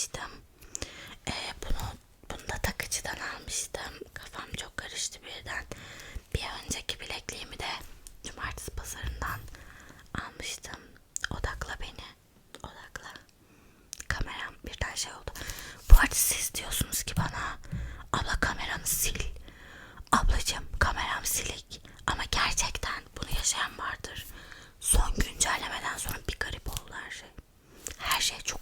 almıştım. Ee, bunu, bunu da takıcıdan almıştım. Kafam çok karıştı birden. Bir önceki bilekliğimi de cumartesi pazarından almıştım. Odakla beni. Odakla. Kameram birden şey oldu. Bu arada siz diyorsunuz ki bana abla kameranı sil. Ablacım kameram silik. Ama gerçekten bunu yaşayan vardır. Son güncellemeden sonra bir garip oldu her şey. Her şey çok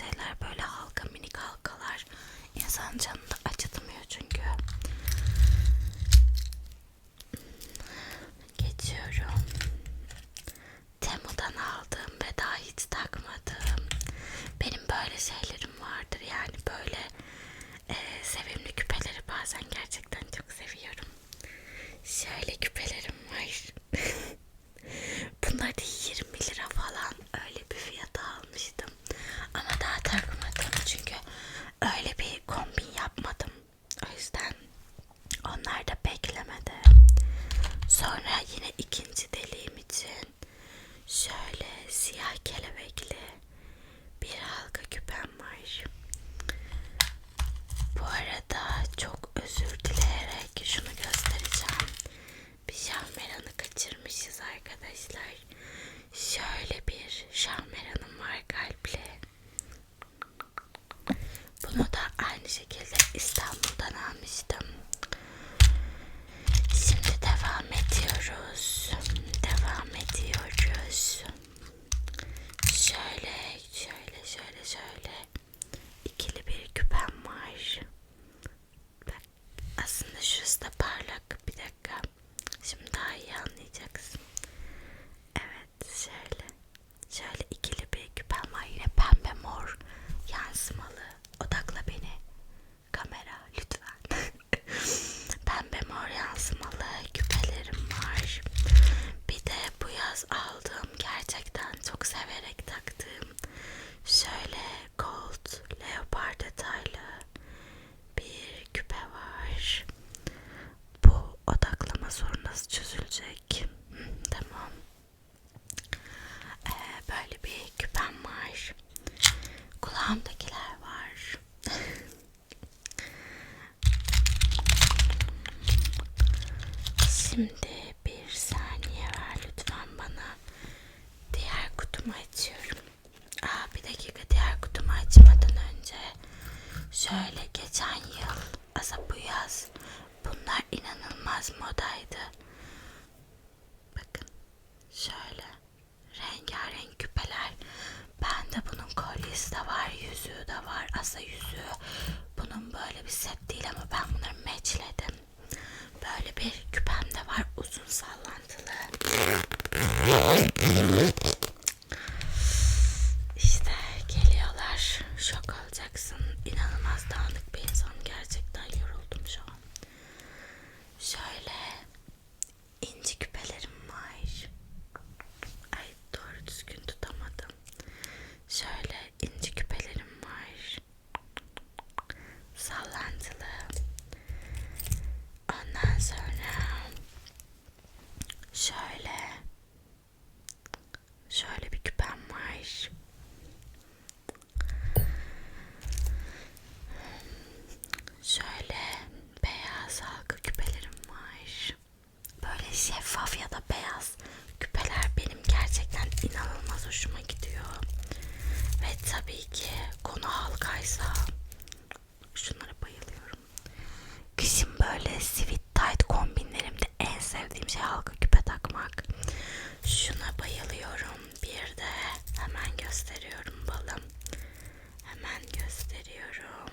şeyler descansa. Gösteriyorum balım. Hemen gösteriyorum.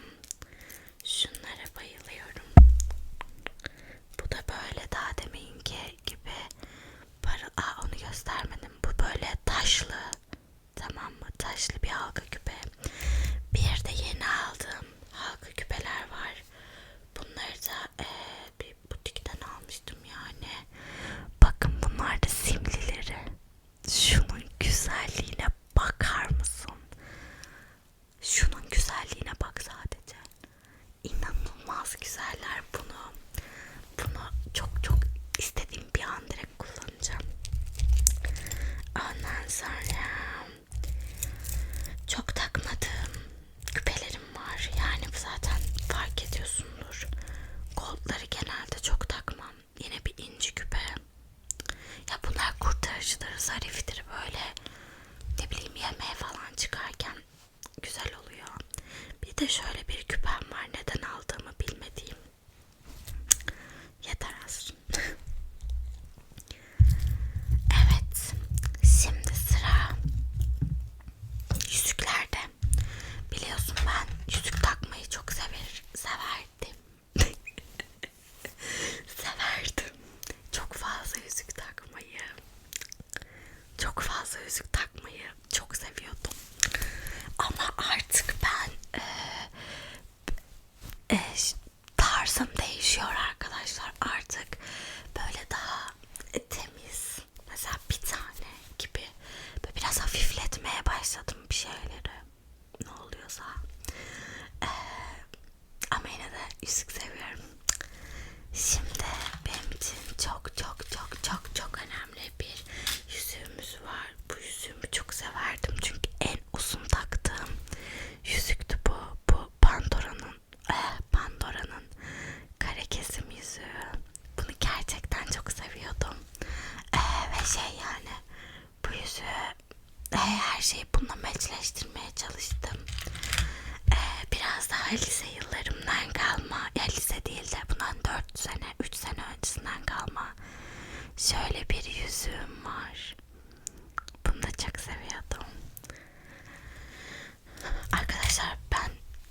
Saba.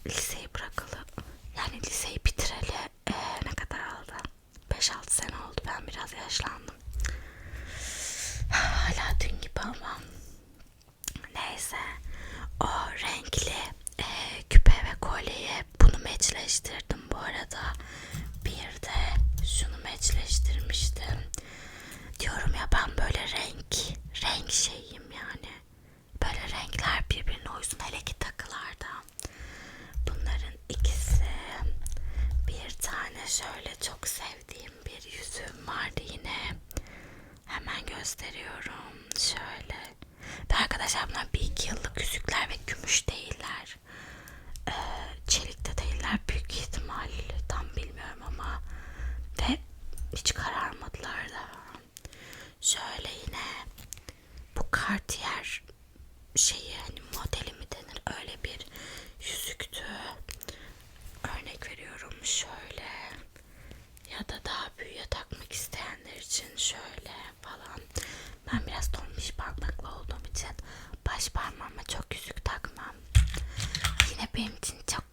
liseyi bırakalı yani liseyi bitireli e, ne kadar oldu? 5-6 sene oldu. Ben biraz yaşlandım. Hala dün gibi ama neyse o renkli e, küpe ve kolyeyi bunu meçleştirdim bu arada. Bir de şunu meçleştirmiştim. Diyorum şöyle çok sevdiğim bir yüzüm vardı yine. Hemen gösteriyorum. Şöyle. Ve arkadaşlar bunlar bir iki yıllık yüzükler ve gümüş değiller. Ee, çelik de değiller büyük ihtimal. Tam bilmiyorum ama. Ve hiç kararmadılar da. Şöyle yine bu Cartier şeyi hani modeli mi denir öyle bir yüzüktü. Örnek veriyorum şöyle ya da daha büyüğe takmak isteyenler için şöyle falan. Ben biraz tombiş parmaklı olduğum için baş parmağıma çok yüzük takmam. Yine benim için çok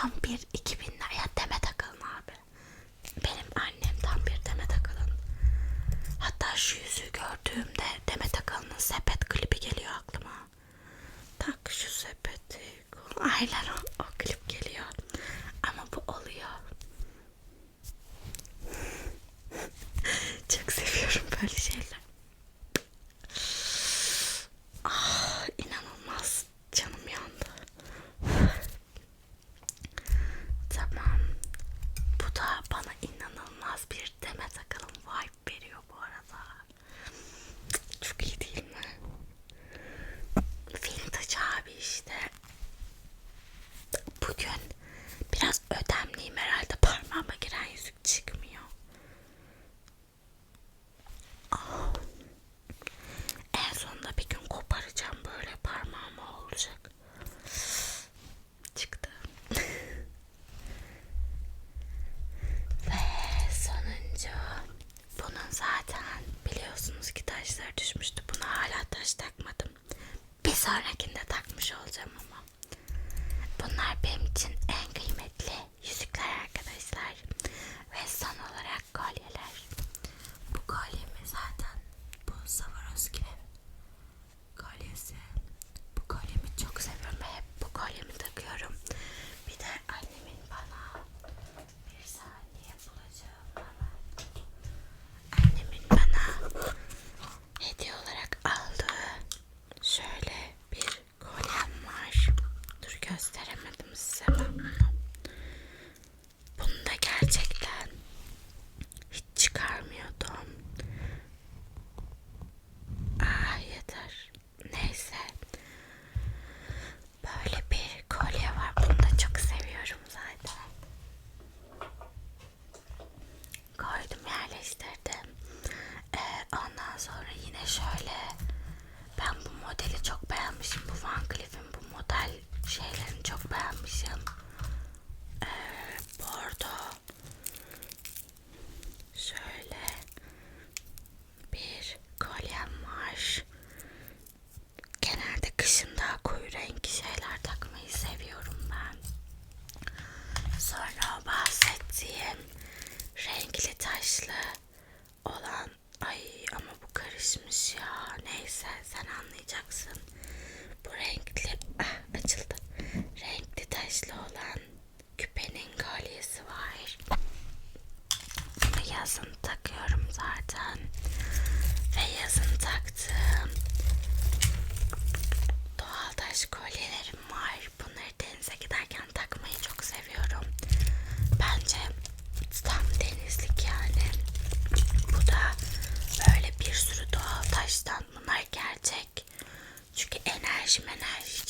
tam bir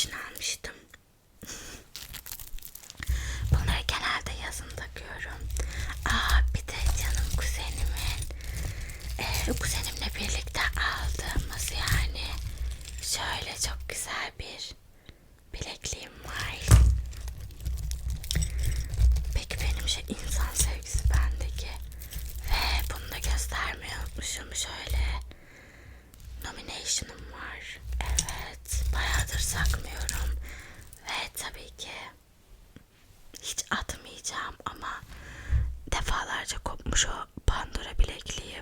için almıştım. Bunları genelde yazın takıyorum. Aa bir de canım kuzenimin e, kuzenimle birlikte aldığımız yani şöyle çok güzel bir bilekliğim var. Peki benim şey insan sevgisi bendeki ve bunu da göstermeyi unutmuşum şöyle nomination'ım var bayağıdır saklıyorum. Ve tabii ki hiç atmayacağım ama defalarca kopmuş o pandora bilekliği.